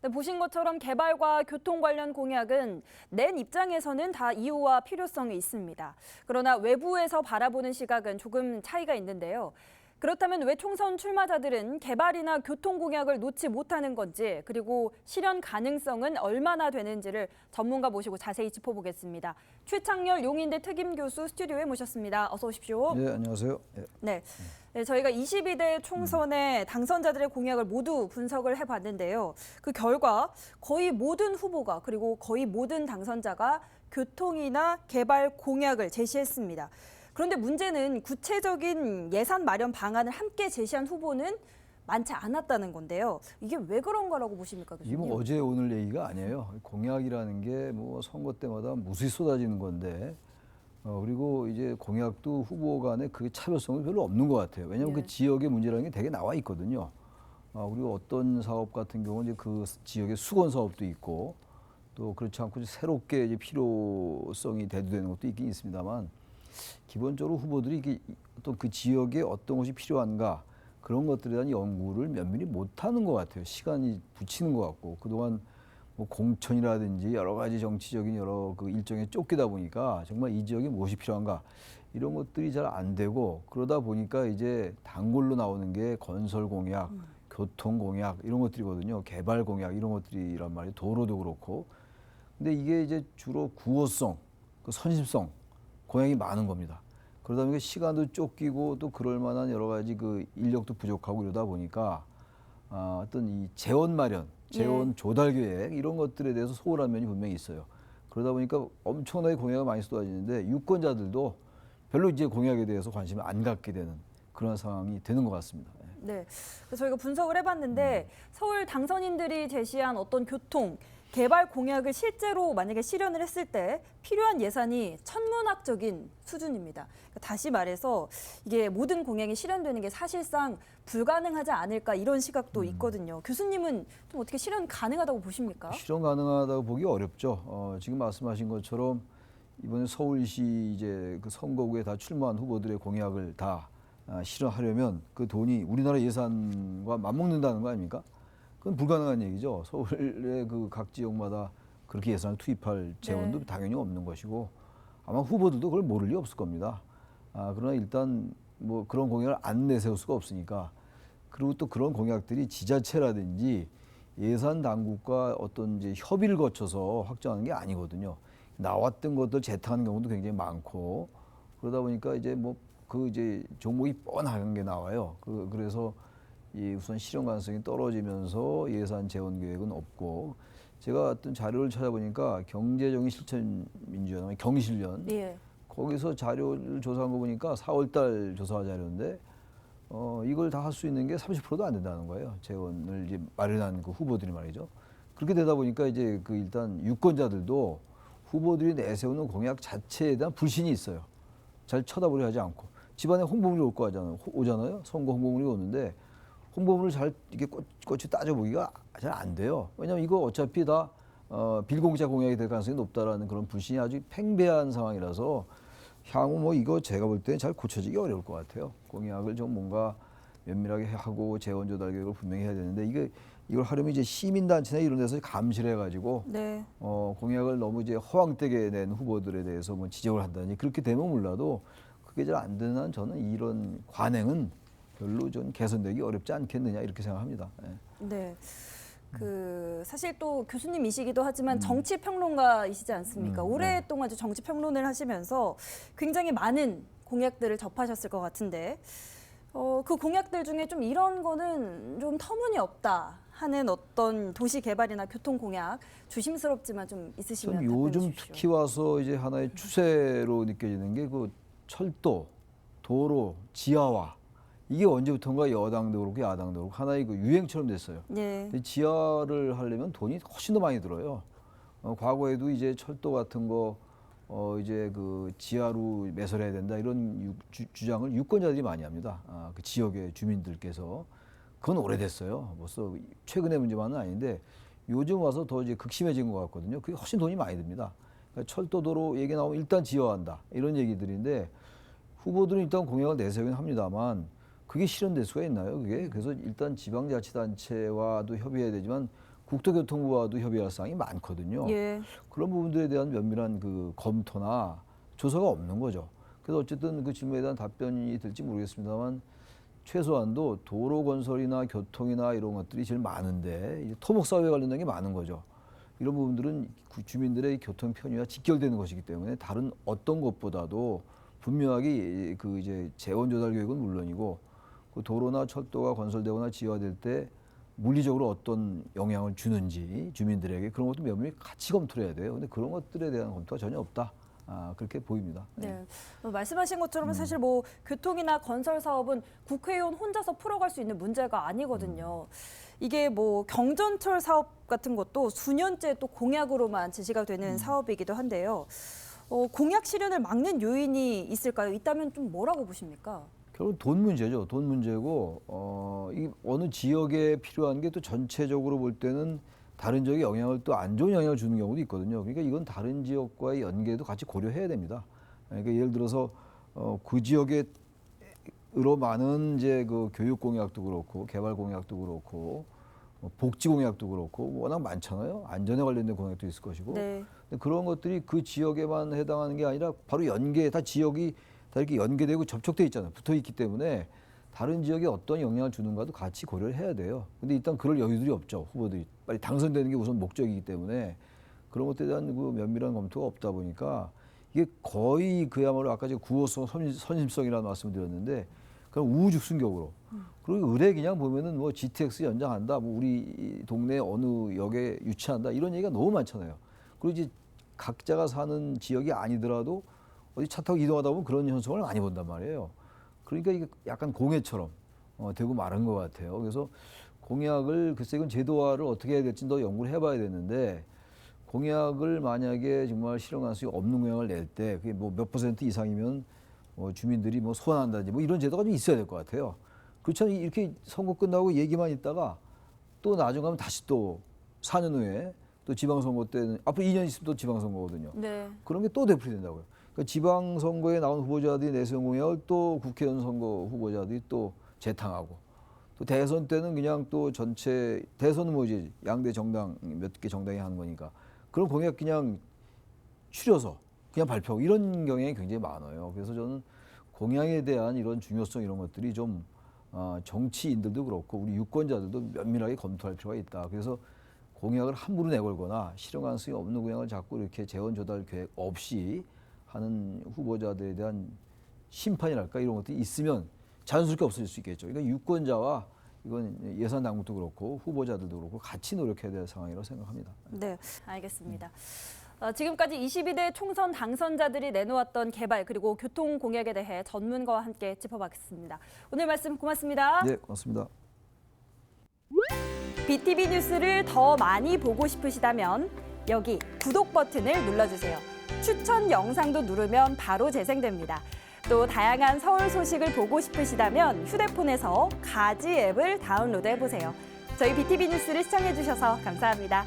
네, 보신 것처럼 개발과 교통 관련 공약은 낸 입장에서는 다 이유와 필요성이 있습니다. 그러나 외부에서 바라보는 시각은 조금 차이가 있는데요. 그렇다면 왜 총선 출마자들은 개발이나 교통 공약을 놓지 못하는 건지 그리고 실현 가능성은 얼마나 되는지를 전문가 모시고 자세히 짚어보겠습니다. 최창렬 용인대 특임 교수 스튜디오에 모셨습니다. 어서 오십시오. 네, 안녕하세요. 예. 네. 네, 저희가 22대 총선의 당선자들의 공약을 모두 분석을 해봤는데요. 그 결과 거의 모든 후보가 그리고 거의 모든 당선자가 교통이나 개발 공약을 제시했습니다. 그런데 문제는 구체적인 예산 마련 방안을 함께 제시한 후보는 많지 않았다는 건데요. 이게 왜 그런 거라고 보십니까, 이게 교수님? 뭐 어제 오늘 얘기가 아니에요. 공약이라는 게 뭐 선거 때마다 무수히 쏟아지는 건데, 어, 그리고 이제 공약도 후보 간에 그게 차별성은 별로 없는 것 같아요. 왜냐하면 예. 그 지역의 문제라는 게 되게 나와 있거든요. 어, 그리고 어떤 사업 같은 경우는 이제 그 지역의 수건 사업도 있고, 또 그렇지 않고 새롭게 이제 필요성이 대두되는 것도 있긴 있습니다만, 기본적으로 후보들이 어떤 그 지역에 어떤 것이 필요한가 그런 것들에 대한 연구를 면밀히 못하는 것 같아요. 시간이 붙이는 것 같고 그동안 뭐 공천이라든지 여러 가지 정치적인 여러 그 일정에 쫓기다 보니까 정말 이 지역에 무엇이 필요한가 이런 것들이 잘 안 되고 그러다 보니까 이제 단골로 나오는 게 건설 공약, 교통 공약 이런 것들이거든요. 개발 공약 이런 것들이란 말이에요. 도로도 그렇고 근데 이게 이제 주로 구호성, 그 선심성 공약이 많은 겁니다. 그러다 보니까 시간도 쫓기고 또 그럴 만한 여러 가지 그 인력도 부족하고 이러다 보니까 아, 어떤 이 재원 마련, 재원 예. 조달 계획 이런 것들에 대해서 소홀한 면이 분명히 있어요. 그러다 보니까 엄청나게 공약이 많이 쏟아지는데 유권자들도 별로 이제 공약에 대해서 관심을 안 갖게 되는 그런 상황이 되는 것 같습니다. 예. 네. 그래서 저희가 분석을 해봤는데 서울 당선인들이 제시한 어떤 교통 개발 공약을 실제로 만약에 실현을 했을 때 필요한 예산이 천문학적인 수준입니다. 그러니까 다시 말해서 이게 모든 공약이 실현되는 게 사실상 불가능하지 않을까 이런 시각도 있거든요. 교수님은 좀 어떻게 실현 가능하다고 보십니까? 실현 가능하다고 보기 어렵죠. 어, 지금 말씀하신 것처럼 이번에 서울시 이제 그 선거구에 다 출마한 후보들의 공약을 다 아, 실현하려면 그 돈이 우리나라 예산과 맞먹는다는 거 아닙니까? 그건 불가능한 얘기죠. 서울의 그 각 지역마다 그렇게 예산을 투입할 재원도 네. 당연히 없는 것이고 아마 후보들도 그걸 모를 리 없을 겁니다. 아, 그러나 일단 뭐 그런 공약을 안 내세울 수가 없으니까 그리고 또 그런 공약들이 지자체라든지 예산 당국과 어떤 이제 협의를 거쳐서 확정하는 게 아니거든요. 나왔던 것들 재탕하는 경우도 굉장히 많고 그러다 보니까 이제 뭐 그 이제 종목이 뻔한 게 나와요. 그 그래서 이 우선 실현 가능성이 떨어지면서 예산 재원 계획은 없고 제가 어떤 자료를 찾아보니까 경제정의 실천 민주연합 경실련 예. 거기서 자료를 조사한 거 보니까 4월달 조사 자료인데 어 이걸 다 할 수 있는 게 30%도 안 된다는 거예요. 재원을 이제 마련한 그 후보들이 말이죠. 그렇게 되다 보니까 이제 그 일단 유권자들도 후보들이 내세우는 공약 자체에 대한 불신이 있어요. 잘 쳐다보려 하지 않고 집안에 홍보물이 올 거 하잖아요. 호- 오잖아요. 선거 홍보물이 오는데 홍보물을 잘 이게 꼬- 꼬치 따져보기가 잘 안 돼요. 왜냐하면 이거 어차피 다 어, 빌공자 공약이 될 가능성이 높다라는 그런 불신이 아주 팽배한 상황이라서 향후 뭐 이거 제가 볼때잘 고쳐지기 어려울 것 같아요. 공약을 좀 뭔가 면밀하게 하고 재원 조달 계획을 분명히 해야 되는데 이게 이걸 하려면 이제 시민단체나 이런 데서 감시를 해가지고 네. 어, 공약을 너무 이제 허황되게 낸 후보들에 대해서 뭐 지적을 한다니 그렇게 되면 몰라도 그게 잘 안 되는 한 저는 이런 관행은 별로 좀 개선되기 어렵지 않겠느냐 이렇게 생각합니다. 예. 네. 그 사실 또 교수님이시기도 하지만 정치 평론가이시지 않습니까? 음, 네. 오랫동안 이제 정치 평론을 하시면서 굉장히 많은 공약들을 접하셨을 것 같은데 어, 그 공약들 중에 좀 이런 거는 좀 터무니없다 하는 어떤 도시 개발이나 교통 공약 조심스럽지만 좀 있으시면 요즘. 특히 와서 이제 하나의 추세로 느껴지는 게 그 철도, 도로, 지하화 이게 언제부턴가 여당도 그렇고 야당도 그렇고 하나의 그 유행처럼 됐어요. 네. 근데 지하를 하려면 돈이 훨씬 더 많이 들어요. 어, 과거에도 이제 철도 같은 거 어, 이제 그 지하로 매설해야 된다 이런 유, 주, 주장을 유권자들이 많이 합니다. 아, 그 지역의 주민들께서 그건 오래됐어요. 벌써 최근의 문제만은 아닌데 요즘 와서 더 이제 극심해진 것 같거든요. 그게 훨씬 돈이 많이 듭니다. 그러니까 철도도로 얘기 나오면 일단 지어한다 이런 얘기들인데 후보들은 일단 공약을 내세우긴 합니다만 그게 실현될 수가 있나요? 그게 그래서 일단 지방자치단체와도 협의해야 되지만 국토교통부와도 협의할 사항이 많거든요. 예. 그런 부분들에 대한 면밀한 그 검토나 조사가 없는 거죠. 그래서 어쨌든 그 질문에 대한 답변이 될지 모르겠습니다만 최소한도 도로 건설이나 교통이나 이런 것들이 제일 많은데 이제 토목 사업에 관련된 게 많은 거죠. 이런 부분들은 구- 주민들의 교통 편의와 직결되는 것이기 때문에 다른 어떤 것보다도 분명하게 그 이제 재원 조달 계획은 물론이고 그 도로나 철도가 건설되거나 지어질 때 물리적으로 어떤 영향을 주는지 주민들에게 그런 것도 면밀히 같이 검토를 해야 돼요. 근데 그런 것들에 대한 검토가 전혀 없다. 아, 그렇게 보입니다. 네. 어, 말씀하신 것처럼 음. 사실 뭐 교통이나 건설 사업은 국회의원 혼자서 풀어갈 수 있는 문제가 아니거든요. 이게 뭐 경전철 사업 같은 것도 수년째 또 공약으로만 제시가 되는 음. 사업이기도 한데요. 어, 공약 실현을 막는 요인이 있을까요? 있다면 좀 뭐라고 보십니까? 결국 돈 문제죠. 돈 문제고 어, 이 어느 지역에 필요한 게 또 전체적으로 볼 때는 다른 지역에 영향을 또 안 좋은 영향을 주는 경우도 있거든요. 그러니까 이건 다른 지역과의 연계도 같이 고려해야 됩니다. 그러니까 예를 들어서 어, 그 지역에 으로 많은 이제 그 교육 공약도 그렇고 개발 공약도 그렇고 뭐 복지 공약도 그렇고 워낙 많잖아요. 안전에 관련된 공약도 있을 것이고 네. 근데 그런 것들이 그 지역에만 해당하는 게 아니라 바로 연계 다 지역이 다 이렇게 연계되고 접촉돼 있잖아요. 붙어 있기 때문에 다른 지역에 어떤 영향을 주는가도 같이 고려를 해야 돼요. 근데 일단 그럴 여유들이 없죠. 후보들이 빨리 당선되는 게 우선 목적이기 때문에 그런 것에 대한 그 면밀한 검토가 없다 보니까 이게 거의 그야말로 아까 제가 구호성 선- 선심성이라는 말씀을 드렸는데 그냥 우후죽순격으로 그리고 의뢰 그냥 보면은 뭐 GTX 연장한다, 뭐 우리 이 동네 어느 역에 유치한다 이런 얘기가 너무 많잖아요. 그리고 이제 각자가 사는 지역이 아니더라도 어디 차 타고 이동하다 보면 그런 현상을 많이 본단 말이에요. 그러니까 이게 약간 공해처럼 어, 되고 마른 것 같아요. 그래서 공약을 글쎄 이건 제도화를 어떻게 해야 될지 더 연구를 해봐야 되는데 공약을 만약에 정말 실현 가능성이 없는 공약을 낼 때 그게 뭐 몇 퍼센트 이상이면 뭐 주민들이 뭐 소환한다든지 뭐 이런 제도가 좀 있어야 될 것 같아요. 그렇지 않으면 이렇게 선거 끝나고 얘기만 있다가 또 나중 가면 다시 또 4년 후에 또 지방선거 때는 앞으로 2년 있으면 또 지방선거거든요. 네. 그런 게 또 되풀이 된다고요. 그러니까 지방선거에 나온 후보자들이 내세운 공약을 또 국회의원 선거 후보자들이 또 재탕하고 또 대선 때는 그냥 또 전체 대선은 뭐지 양대 정당 몇 개 정당이 하는 거니까 그런 공약 그냥 추려서 그냥 발표하고 이런 경향이 굉장히 많아요. 그래서 저는 공약에 대한 이런 중요성 이런 것들이 좀 어, 정치인들도 그렇고 우리 유권자들도 면밀하게 검토할 필요가 있다. 그래서 공약을 함부로 내걸거나 실현 가능성이 없는 공약을 자꾸 이렇게 재원 조달 계획 없이 하는 후보자들에 대한 심판이랄까 이런 것들이 있으면 자연스럽게 없어질 수 있겠죠. 그러니까 유권자와 이건 예산 당국도 그렇고 후보자들도 그렇고 같이 노력해야 될 상황이라고 생각합니다. 네, 알겠습니다. 어, 지금까지 22대 총선 당선자들이 내놓았던 개발 그리고 교통 공약에 대해 전문가와 함께 짚어봤습니다. 오늘 말씀 고맙습니다. 네, 고맙습니다. BTV 뉴스를 더 많이 보고 싶으시다면 여기 구독 버튼을 눌러주세요. 추천 영상도 누르면 바로 재생됩니다. 또 다양한 서울 소식을 보고 싶으시다면 휴대폰에서 가지 앱을 다운로드 해보세요. 저희 BTV 뉴스를 시청해주셔서 감사합니다.